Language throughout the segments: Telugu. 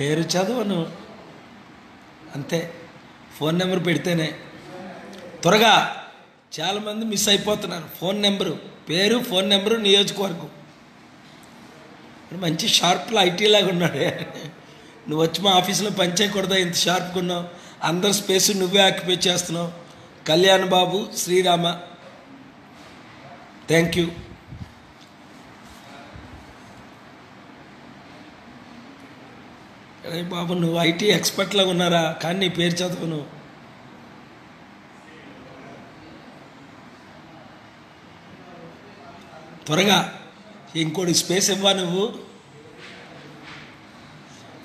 పేరు చదవను. అంతే. ఫోన్ నెంబర్ పెడితేనే. త్వరగా చాలామంది మిస్ అయిపోతున్నారు. Phone number. పేరు ఫోన్ నెంబరు నియోజకవర్గం. మంచి షార్ప్లో ఐటీలాగా ఉన్నాడే. నువ్వు వచ్చి మా ఆఫీస్లో పనిచేయకూడదా ఇంత షార్ప్గా ఉన్నావు. అందరి స్పేస్ నువ్వే ఆక్యుపై చేస్తున్నావు. కళ్యాణ్ బాబు శ్రీరామ. థ్యాంక్ యూ అరే బాబు నువ్వు ఐటీ ఎక్స్పర్ట్లా ఉన్నారా? కానీ నీ పేరు చదువును త్వరగా ఇంకోటి స్పేస్ ఇవ్వా నువ్వు.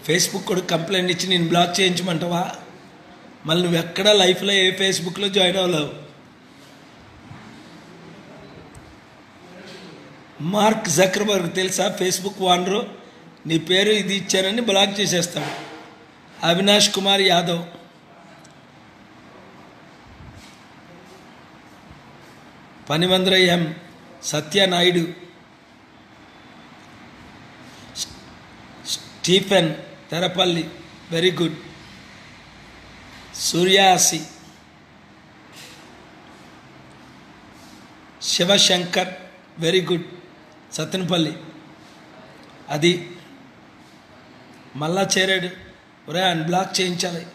ఫేస్బుక్ కూడా కంప్లైంట్ ఇచ్చి నేను బ్లాక్ చేయించమంటావా? మళ్ళీ నువ్వు ఎక్కడ లైఫ్లో ఏ ఫేస్బుక్లో జాయిన్ అవ్వలేవు. మార్క్ జక్రబర్గ్ తెలుసా? ఫేస్బుక్ వానరు నీ పేరు ఇది ఇచ్చారని బ్లాక్ చేసేస్తాడు Avinash Kumar Yadav. Panimandra M. Satyanaidu Stephen Terapalli. Very good. Suryasi. Shivashankar. Very good. Satyanapalli. అది మళ్ళా చేరాడు. ఒరే అన్బ్లాక్ చేయించాలి.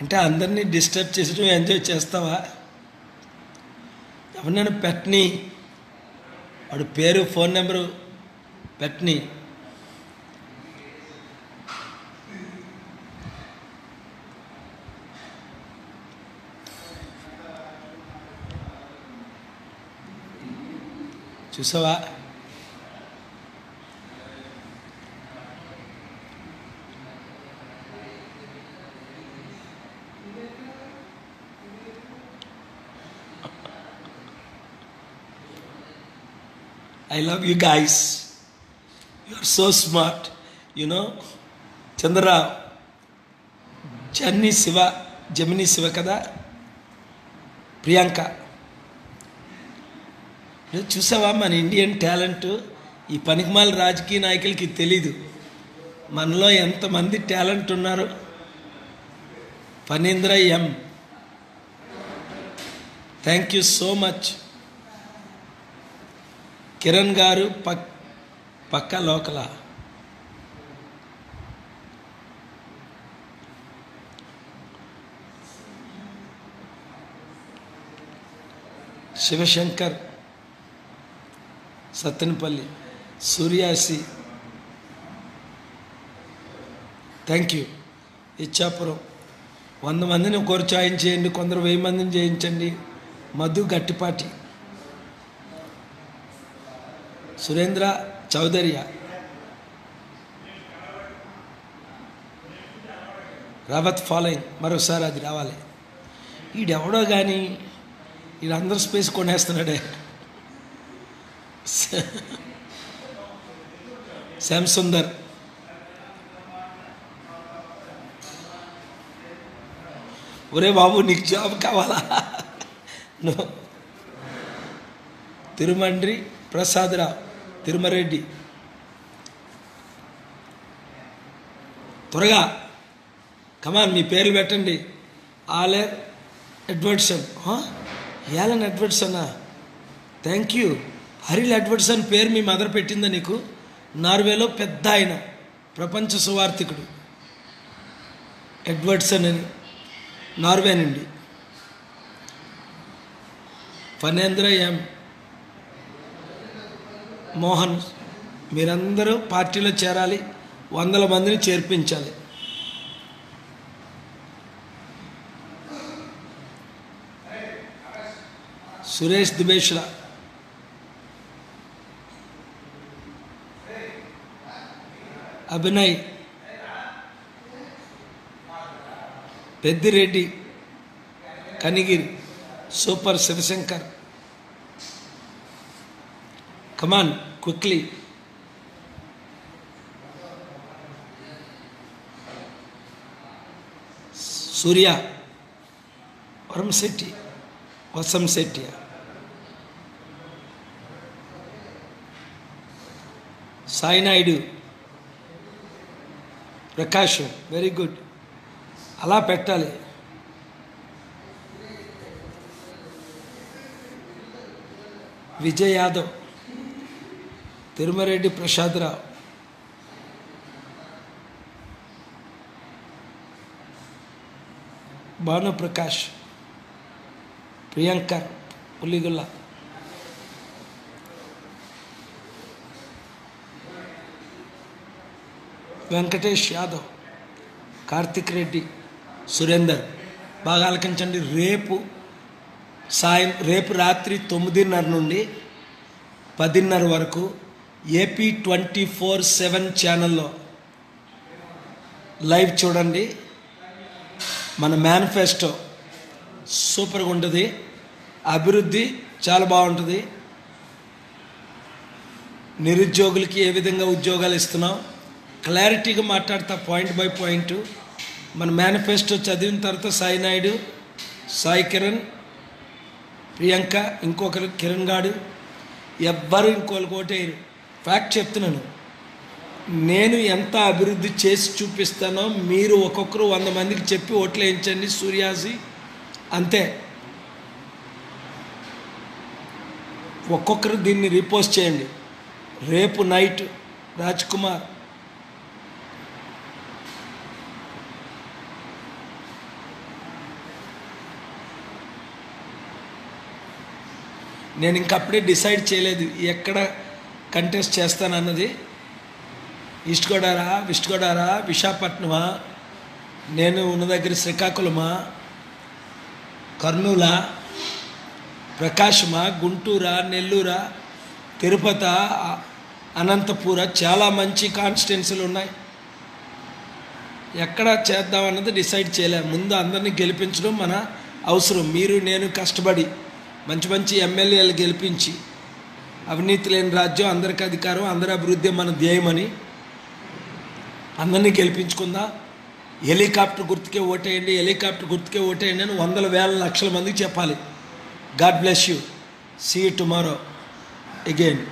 అంటే అందరినీ డిస్టర్బ్ చేసడం ఎంజాయ్ చేస్తావా? ఎవరినైనా పెట్టని వాడు పేరు ఫోన్ నెంబరు పెట్టని చూసావా I love you guys you are so smart you know Chandrarao journey Shiva Jamini Shiva కదా ప్రియాంక చూసావా మన ఇండియన్ టాలెంట్? ఈ పనికిమాల రాజకీయ నాయకులకి తెలీదు. మనలో ఎంతమంది టాలెంట్ ఉన్నారు. Phanindra M. Thank you so much Kiran గారు పక్ పక్క లోకల. Shivashankar. Sattenapalli Suryasi. Thank you Ichchapuram. వంద మందిని ఒకరు చేయండి కొందరు వెయ్యి మందిని చేయించండి మధు గట్టిపాటి. సురేంద్ర చౌదర్య. రావత్ ఫాలోయింగ్. మరోసారి అది రావాలి. ఈడెవడో కానీ వీడందరూ స్పేస్ కొనేస్తున్నాడే. శ్యామ్ సుందర్ ఒరే బాబు నీకు జాబ్ కావాలా? తిరుమండ్రి ప్రసాదరావు తిరుమరెడ్డి. త్వరగా కమాన్ మీ పేర్లు పెట్టండి. Allar Edwardson. ఏలన్ ఎడ్వర్డ్సన్నా థ్యాంక్ యూ హరిల్ ఎడ్వర్డ్సన్ పేరు మీ మదర్ పెట్టిందా నీకు? నార్వేలో పెద్ద ఆయన ప్రపంచ సువార్థికుడు. ఎడ్వర్డ్సన్ అని. నార్వే నుండి. ఫణేంద్ర ఎం. మోహన్ మీరందరూ పార్టీలో చేరాలి వందల మందిని చేర్పించాలి. Suresh దుబేష్లా. Abhinay. Peddireddy Kanigiri super Shivashankar. Come on quickly Surya Varamsetti Vasam Shetti. Prakash very good అలా పెట్టాలి. విజయ్ యాదవ్. తిరుమరెడ్డి ప్రసాదరావు. భానుప్రకాష్. ప్రియాంకర్ పులిగుల్ల వెంకటేష్ యాదవ్ కార్తిక్ రెడ్డి సురేందర్. బాగా ఆలకించండి. రేపు సాయం రేపు రాత్రి తొమ్మిదిన్నర నుండి పదిన్నర వరకు ఏపీ ట్వంటీ ఫోర్ సెవెన్ ఛానల్లో లైవ్ చూడండి. మన మేనిఫెస్టో సూపర్గా ఉంటుంది. అభివృద్ధి చాలా బాగుంటుంది. నిరుద్యోగులకి ఏ విధంగా ఉద్యోగాలు ఇస్తున్నాం? క్లారిటీగా మాట్లాడతా పాయింట్ బై పాయింట్. మన మేనిఫెస్టో చదివిన తర్వాత సాయి నాయుడు సాయి కిరణ్ ప్రియాంక ఇంకొకరు కిరణ్ గాడు ఎవ్వరు ఇంకోళ్ళు ఓటేయరు. ఫ్యాక్ట్ చెప్తున్నాను. నేను ఎంత అభివృద్ధి చేసి చూపిస్తానో మీరు ఒక్కొక్కరు వంద మందికి చెప్పి ఓట్లు వేయించండి సూర్యాసి అంతే. ఒక్కొక్కరు దీన్ని రిపోస్ట్ చేయండి. రేపు నైట్ రాజ్ నేను ఇంకప్పుడే డిసైడ్ చేయలేదు ఎక్కడ కంటెస్ట్ చేస్తానన్నది. ఈస్ట్ గోడారా వెస్ట్ గోడారా విశాఖపట్నమా నేను ఉన్న దగ్గర శ్రీకాకుళమా కర్నూలా ప్రకాశమా గుంటూరా నెల్లూరా తిరుపత అనంతపుర చాలా మంచి కాన్స్టిట్యున్సీలు ఉన్నాయి. ఎక్కడ చేద్దామన్నది డిసైడ్ చేయలేము ముందు అందరినీ గెలిపించడం మన అవసరం. మీరు నేను కష్టపడి మంచి మంచి ఎమ్మెల్యేలు గెలిపించి అవినీతి లేని రాజ్యం అందరికి అధికారం అందరి అభివృద్ధి మన ధ్యేయమని అందరినీ గెలిపించుకుందాం? హెలికాప్టర్ గుర్తుకే ఓటేయండి హెలికాప్టర్ గుర్తుకే ఓటేయండి అని వందల వేల లక్షల మందికి చెప్పాలి. God bless you. See tomorrow. Again.